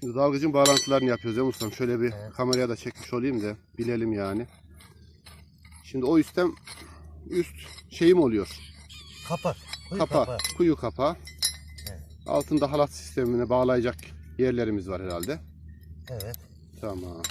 Şimdi dalgıcın bağlantılarını yapıyoruz ya Mustafa. Şöyle bir Evet. kameraya da çekmiş olayım da bilelim yani. Şimdi o üstten üst şeyim oluyor. Kapak. Kuyu Kapa, kapağı. kuyu kapağı. Evet. Altında halat sistemine bağlayacak yerlerimiz var herhalde. Evet. Tamam.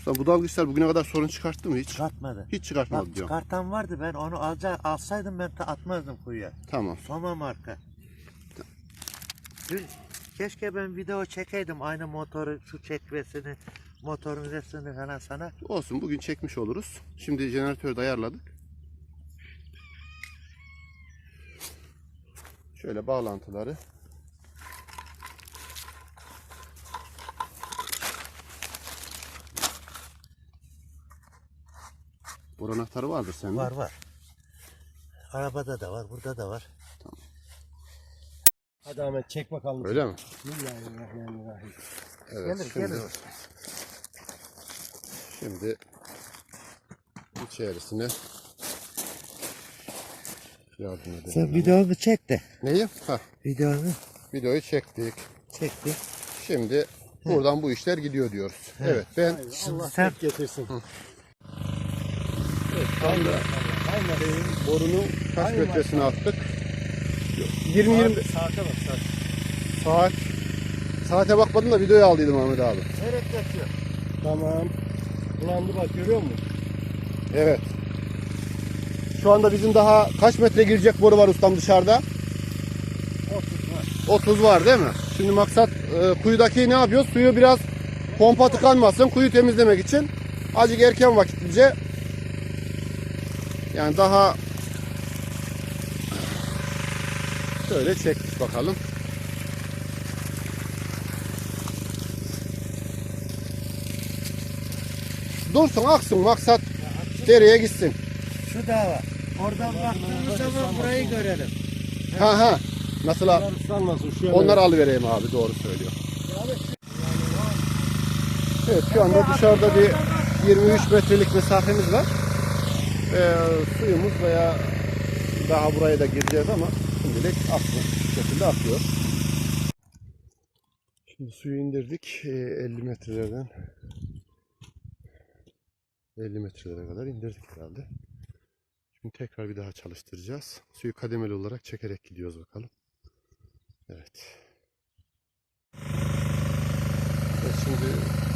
Usta bu dalgıçlar bugüne kadar sorun çıkarttı mı hiç? Çıkartmadı. Hiç çıkartmadı Bak diyor. çıkartan vardı ben onu alca, alsaydım ben ta atmazdım kuyuya. Tamam. Soma marka. Dün keşke ben video çekeydim aynı motoru, şu çekmesini, motorun resmini falan sana. Olsun bugün çekmiş oluruz. Şimdi jeneratörü de ayarladık. Şöyle bağlantıları. Bor anahtarı vardır sende. Var var. Arabada da var, burada da var. Hadi Ahmet çek bakalım. Öyle mi? Bismillahirrahmanirrahim. Evet. Gelir, şimdi, gelir. Şimdi içerisine yardım edelim. Sen videonu çek de. Neyi? Ha, Videonu videoyu çektik. çekti. Şimdi buradan bu işler gidiyor diyoruz. Evet ben Allah sen- tek şu anda şeyin, borunun kaç Aynen. metresine attık? 20 20 Saate bak saat. saat saate bakmadım da videoyu aldıydım Ahmet abi. Evet geçiyor. Tamam. Bulandı bak görüyor musun? Evet. Şu anda bizim daha kaç metre girecek boru var ustam dışarıda? 30 var. 30 var değil mi? Şimdi maksat e, kuyudaki ne yapıyoruz? Suyu biraz pompa tıkanmasın. Kuyu temizlemek için azıcık erken vakitlice yani daha şöyle çektik bakalım. Dursun aksın maksat dereye gitsin. Şu da var. Oradan baktığımız zaman burayı görelim. Ha ha. Nasıl a- Bunlar ıslanmasın. Şöyle. Onları alıvereyim abi doğru söylüyor. Evet şu anda dışarıda bir 23 metrelik mesafemiz var. Ee, suyumuz veya daha buraya da gireceğiz ama şimdilik. Şu şekilde akıyor. Şimdi suyu indirdik. Ee, 50 metrelerden 50 metrelere kadar indirdik herhalde. Şimdi tekrar bir daha çalıştıracağız. Suyu kademeli olarak çekerek gidiyoruz bakalım. Evet. Evet şimdi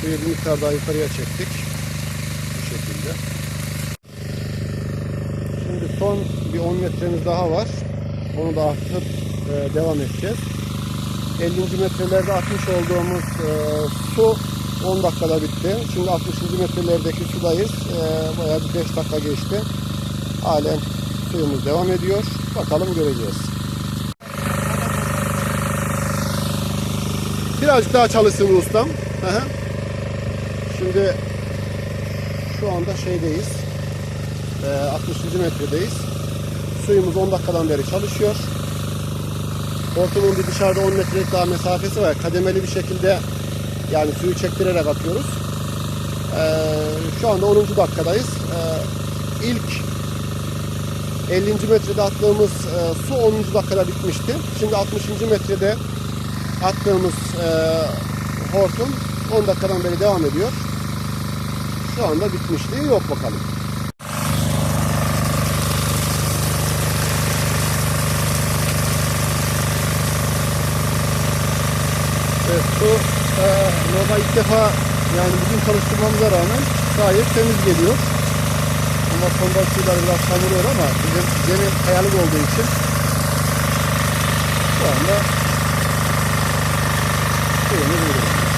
Suyu bir miktar daha yukarıya çektik. Bu şekilde. Şimdi son bir 10 metremiz daha var. Onu da atıp e, devam edeceğiz. 50. metrelerde atmış olduğumuz e, su 10 dakikada bitti. Şimdi 60. metrelerdeki sudayız. E, bayağı bir 5 dakika geçti. Halen suyumuz devam ediyor. Bakalım göreceğiz. Birazcık daha çalışsın ustam. Hı hı. Şimdi şu anda şeydeyiz. E, 60. metredeyiz. Suyumuz 10 dakikadan beri çalışıyor. Hortumun bir dışarıda 10 metrelik daha mesafesi var. Kademeli bir şekilde yani suyu çektirerek atıyoruz. Ee, şu anda 10. dakikadayız. Ee, ilk 50. metrede attığımız e, su 10. dakikada bitmişti. Şimdi 60. metrede attığımız e, hortum 10 dakikadan beri devam ediyor. Şu anda bitmişliği yok bakalım. Evet, bu e, normal ilk defa yani bugün çalıştırmamıza rağmen gayet temiz geliyor. Ama sonda suylar biraz savuruyor ama bizim zemin kayalık olduğu için şu anda suyumuz iyi.